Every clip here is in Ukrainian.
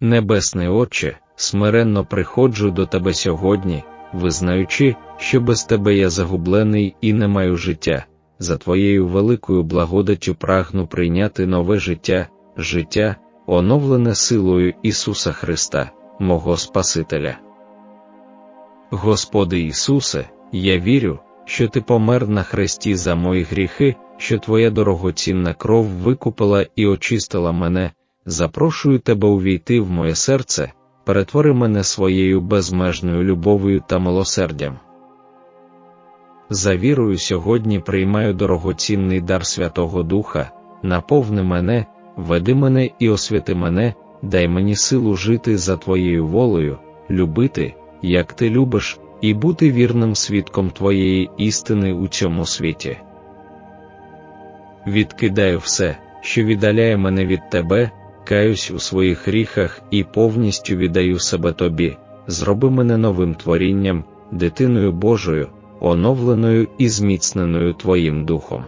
Небесний Отче, смиренно приходжу до Тебе сьогодні, визнаючи, що без Тебе я загублений і не маю життя, за Твоєю великою благодаттю прагну прийняти нове життя, життя, оновлене силою Ісуса Христа, мого Спасителя. Господи Ісусе, я вірю, що Ти помер на хресті за мої гріхи, що Твоя дорогоцінна кров викупила і очистила мене, запрошую Тебе увійти в моє серце, перетвори мене своєю безмежною любов'ю та милосердям. За вірою сьогодні приймаю дорогоцінний дар Святого Духа, наповни мене, веди мене і освяти мене, дай мені силу жити за Твоєю волею, любити, як Ти любиш, і бути вірним свідком Твоєї істини у цьому світі. Відкидаю все, що віддаляє мене від Тебе, каюсь у своїх гріхах і повністю віддаю себе Тобі, зроби мене новим творінням, дитиною Божою, оновленою і зміцненою Твоїм Духом.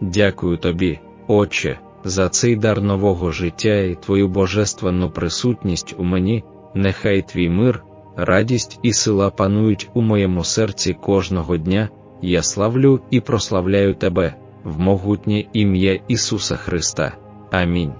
Дякую Тобі, Отче, за цей дар нового життя і Твою божественну присутність у мені, нехай Твій мир, радість і сила панують у моєму серці кожного дня, я славлю і прославляю Тебе, в могутнє ім'я Ісуса Христа. I mean,